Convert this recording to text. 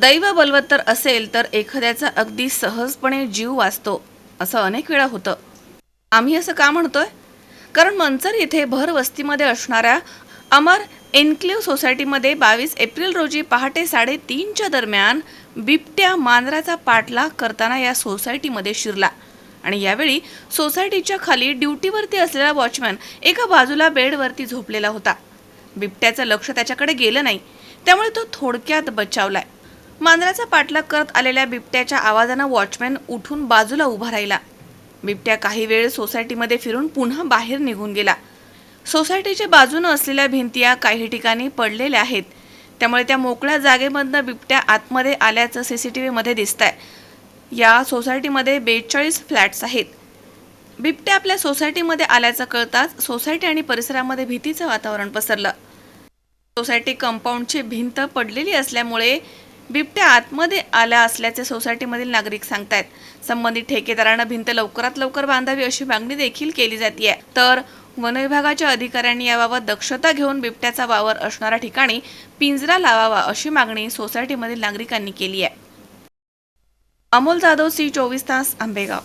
दैव बलवत्तर असेल तर एखाद्याचा अगदी सहजपणे जीव वाचतो असं अनेक वेळा होतं. आम्ही असं का म्हणतोय? कारण मंचर येथे भर वस्तीमध्ये असणाऱ्या अमर एन्क्लेव्ह सोसायटीमध्ये बावीस एप्रिल रोजी पहाटे साडेतीनच्या दरम्यान बिबट्या मांजराचा पाठलाग करताना या सोसायटीमध्ये शिरला. आणि यावेळी सोसायटीच्या खाली ड्युटीवरती असलेला वॉचमॅन एका बाजूला बेडवरती झोपलेला होता. बिबट्याचं लक्ष त्याच्याकडे गेलं नाही. त्यामुळे तो थोडक्यात बचावलाय. मांजराचा पाठलाग करत आलेल्या बिबट्याच्या आवाजानं वॉचमॅन उठून बाजूला उभा राहिला. बिबट्या काही वेळ सोसायटीमध्ये फिरून पुन्हा बाहेर निघून गेला. सोसायटीच्या बाजूनं असलेल्या भिंतिया काही ठिकाणी पडलेल्या आहेत. त्यामुळे त्या मोकळ्या जागेमधनं बिबट्या आतमध्ये आल्याचं सी सी टी व्हीमध्ये दिसत आहे या सोसायटीमध्ये बेचाळीस फ्लॅट्स आहेत. बिबट्या आपल्या सोसायटीमध्ये आल्याचं कळताच सोसायटी आणि परिसरामध्ये भीतीचं वातावरण पसरलं. सोसायटी कंपाऊंडची भिंत पडलेली असल्यामुळे बिबट्या आतमध्ये आल्या असल्याचे सोसायटीमधील नागरिक सांगतायत. संबंधित ठेकेदारानं भिंत लवकरात लवकर बांधावी अशी मागणी देखील केली जाते तर वनविभागाच्या अधिकाऱ्यांनी याबाबत दक्षता घेऊन बिबट्याचा वावर असणाऱ्या ठिकाणी पिंजरा लावावा अशी मागणी सोसायटीमधील नागरिकांनी केली आहे. अमोल जाधव सी चोवीस तास आंबेगाव.